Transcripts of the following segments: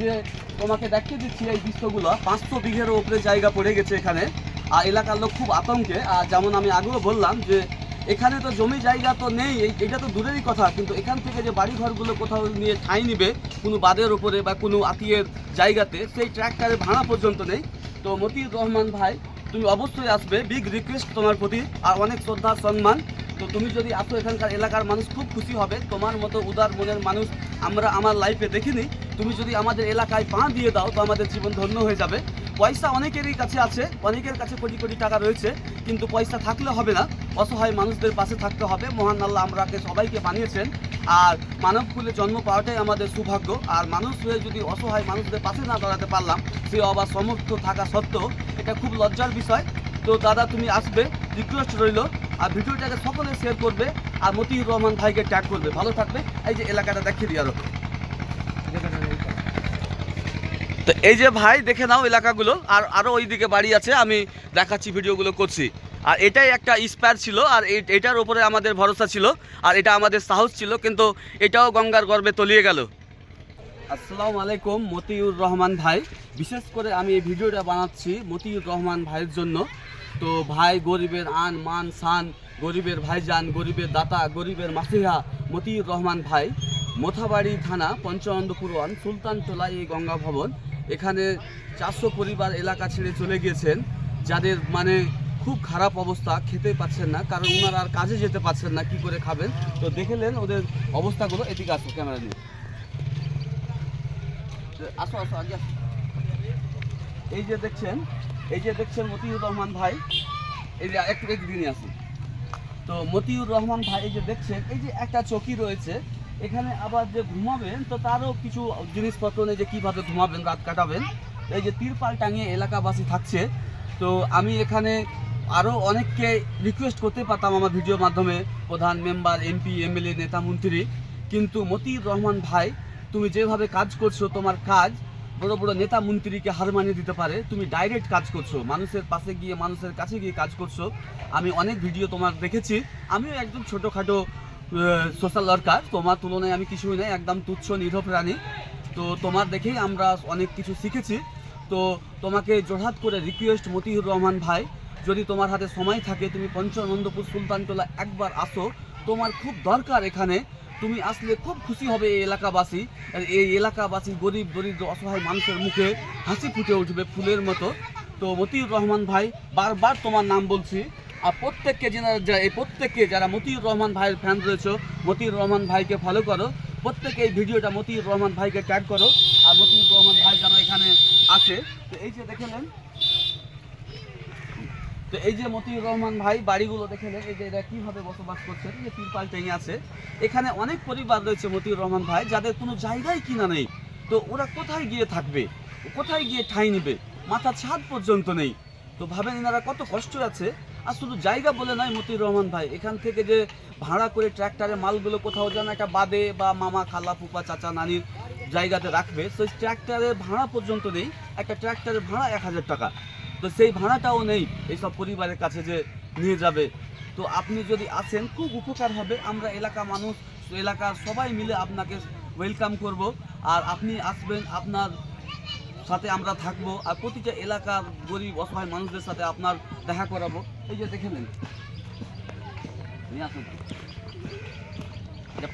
যে তোমাকে দেখিয়ে দিচ্ছি এই দৃশ্যগুলো। পাঁচশো বিঘের উপরে জায়গা পড়ে গেছে এখানে। আর এলাকার লোক খুব আতঙ্কে। আর যেমন আমি আগেও বললাম যে এখানে তো জমি জায়গা তো নেই এটা তো দূরেরই কথা। কিন্তু এখান থেকে যে বাড়ি ঘরগুলো কোথাও নিয়ে ঠাঁই নিবে, কোনো বাদের উপরে বা কোনো আত্মীয়ের জায়গাতে, সেই ট্র্যাক্টরের ভাড়া পর্যন্ত নেই। তো মতিউর রহমান ভাই, তুমি অবশ্যই আসবে। বিগ রিকোয়েস্ট তোমার প্রতি। আর অনেক শ্রদ্ধা, সম্মান। তো তুমি যদি আসো এখানকার এলাকার মানুষ, খুব খুশি হবে। তোমার মতো উদার মনের মানুষ আমরা আমার লাইফে দেখিনি। তুমি যদি আমাদের এলাকায় পা দিয়ে দাও, তো আমাদের জীবন ধন্য হয়ে যাবে। পয়সা অনেকেরই কাছে আছে, অনেকের কাছে কোটি কোটি টাকা রয়েছে, কিন্তু পয়সা থাকলে হবে না। অসহায় মানুষদের পাশে থাকতে হবে। মহান আল্লাহ আমরাকে সবাইকে বানিয়েছেন। আর মানব কুলে জন্ম পাওয়াটাই আমাদের সৌভাগ্য। আর মানুষ হয়ে যদি অসহায় মানুষদের পাশে না দাঁড়াতে পারলাম, সে অবা সমর্থ থাকা সত্ত্বেও, এটা খুব লজ্জার বিষয়। তো দাদা, তুমি আসবে রিকোয়েস্ট রইল, আর ভিডিওটাকে সকলে শেয়ার করবে, আর মতিউর রহমান ভাইকে ট্যাগ করবে। ভালো থাকবে, এই যে এলাকাটা দেখিয়ে দিই আরও। তো এই যে ভাই, দেখে নাও এলাকাগুলো, আর আরও ওইদিকে বাড়ি আছে, আমি দেখাচ্ছি ভিডিওগুলো করছি। আর এটাই একটা ইস্পায়ার ছিল, আর এটার উপরে আমাদের ভরসা ছিল, আর এটা আমাদের সাহস ছিল, কিন্তু এটাও গঙ্গার গর্ভে তলিয়ে গেল। আসসালামু আলাইকুম, মতিউর রহমান ভাই। বিশেষ করে আমি এই ভিডিওটা বানাচ্ছি মতিউর রহমান ভাইয়ের জন্য। তো ভাই গরিবের আন, মান, সান, গরিবের ভাইজান, গরিবের দাতা, গরিবের মাসিহা মতিউর রহমান ভাই, মোথাবাড়ি থানা, পঞ্চানন্দপুর ওয়ান সুলতানটোলা এই গঙ্গা ভবন। এখানে চারশো পরিবার এলাকা ছেড়ে চলে গিয়েছেন, যাদের মানে খুব খারাপ অবস্থা, খেতে পাচ্ছেন না, কারণ ওনারা আর কাজে যেতে পারছেন না, কি করে খাবেন? তো দেখেলেন ওদের অবস্থাগুলো, এদিকে আসো ক্যামেরা নিয়ে। আসো আসো, আগে। এই যে দেখছেন এই যে দেখছেন মতিউর রহমান ভাই, এই যে একটু একদিনই আসুন। তো মতিউর রহমান ভাই এই যে দেখছেন, এই যে একটা চকি রয়েছে, এখানে আবার যে ঘুমাবেন, তো তারও কিছু জিনিসপত্র নেই যে কীভাবে ঘুমাবেন, রাত কাটাবেন, এই যে তিরপাল টাঙিয়ে এলাকাবাসী থাকছে। তো আমি এখানে আরও অনেককে রিকোয়েস্ট করতে পারতাম আমার ভিডিওর মাধ্যমে, প্রধান মেম্বার এমপি এমএলএ নেতা, মন্ত্রী। কিন্তু মতিউর রহমান ভাই, তুমি যেভাবে কাজ করছ, তোমার কাজ বড় বড় নেতা মন্ত্রীকে হার মানিয়ে দিতে পারে। তুমি ডাইরেক্ট কাজ করছ। মানুষের পাশে গিয়ে, মানুষের কাছে গিয়ে কাজ করছ। আমি অনেক ভিডিও তোমার দেখেছি। আমিও একদম ছোটোখাটো সোশ্যাল ওয়ার্কার তোমার তুলনায় আমি কিছুই নাই, একদম তুচ্ছ নিরীহ প্রাণী তো তোমার দেখেই আমরা অনেক কিছু শিখেছি। তো তোমাকে জোরহাত করে রিকোয়েস্ট মতিউর রহমান ভাই, যদি তোমার হাতে সময় থাকে, তুমি পঞ্চানন্দপুর সুলতানটোলা একবার আসো। তোমার খুব দরকার এখানে। তুমি আসলে খুব খুশি হবে এই এলাকাবাসী। এই এলাকাবাসী গরিব, দরিদ্র, অসহায় মানুষের মুখে হাসি ফুটে উঠবে ফুলের মতো। তো মতিউর রহমান ভাই, বারবার তোমার নাম বলছি। আর প্রত্যেককে যারা এই প্রত্যেককে যারা মতিউর রহমান ভাইয়ের ফ্যান রয়েছে, মতিউর রহমান ভাইকে ফলো করো। প্রত্যেকে এই ভিডিওটা মতিউর রহমান ভাইকে ট্যাগ করো। আর মতিউর রহমান ভাই যেন এখানে আছে তো এই যে দেখেলেন তো এই যে মতিউর রহমান ভাই বাড়িগুলো দেখেলেন এই যে এরা কীভাবে বসবাস করছেন যে তিরপাল টেঙে আছে। এখানে অনেক পরিবার রয়েছে মতিউর রহমান ভাই, যাদের কোনো জায়গায় কিনা নেই। তো ওরা কোথায় গিয়ে থাকবে? কোথায় গিয়ে ঠাঁই নেবে? মাথা ছাদ পর্যন্ত নেই। তো ভাবেন এনারা কত কষ্ট আছে? আর শুধু জায়গা বলে নয় মতিউর রহমান ভাই, এখান থেকে যে ভাড়া করে ট্র্যাক্টরে মালগুলো কোথাও যেন একটা বাদে বা মামা, খালা ফুপা চাচা, নানির জায়গাতে রাখবে, সেই ট্র্যাক্টরের ভাড়া পর্যন্ত নেই। একটা ট্র্যাক্টরের ভাড়া এক হাজার টাকা। তো সেই ভাড়াটাও নেই এইসব পরিবারের কাছে যে নিয়ে যাবে। তো আপনি যদি আসেন, খুব উপকার হবে। আমরা এলাকা মানুষ, এলাকার সবাই মিলে আপনাকে ওয়েলকাম করব। আর আপনি আসবেন, আপনার সাথে আমরা থাকব আর প্রতিটা এলাকার গরিব, অসহায় মানুষদের সাথে আপনার দেখা করাবো। এই যে দেখে নেন।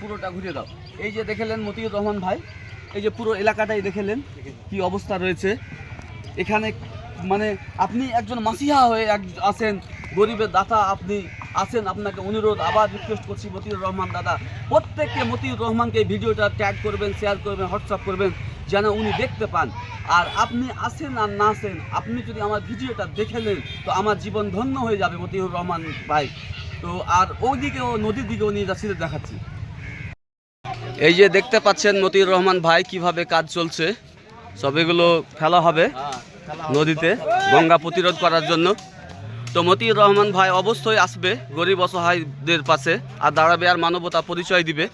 পুরোটা ঘুরিয়ে দাও। এই যে দেখেলেন মতিউর রহমান ভাই। এই যে পুরো এলাকাটাই দেখেলেন কি অবস্থা রয়েছে। এখানে মানে আপনি একজন মাসিহা হয়ে এক আসেন গরিবের দাতা আপনি আসেন আপনাকে অনুরোধ আবার রিকোয়েস্ট করছি মতিউর রহমান দাদা। প্রত্যেককে মতিউর রহমানকে ভিডিওটা ট্যাগ করবেন শেয়ার করবেন হোয়াটসঅ্যাপ করবেন, যেন উনি দেখতে পান। আর আপনি আসেন আর না আসেন আপনি যদি আমার ভিডিওটা দেখে নেন, তো আমার জীবন ধন্য হয়ে যাবে মতিউর রহমান ভাই। তো আর ওইদিকেও, নদীর দিকেও নিয়ে যাচ্ছি দেখাচ্ছি। এই যে দেখতে পাচ্ছেন মতিউর রহমান ভাই কীভাবে কাজ চলছে, সব এগুলো ফেলা হবে। নদীতে গঙ্গা প্রতিরোধ করার জন্য। তো মতিউর রহমান ভাই অবশ্যই আসবে গরিব অসহায়দের পাশে আর দাঁড়াবে আর মানবতা পরিচয় দিবে।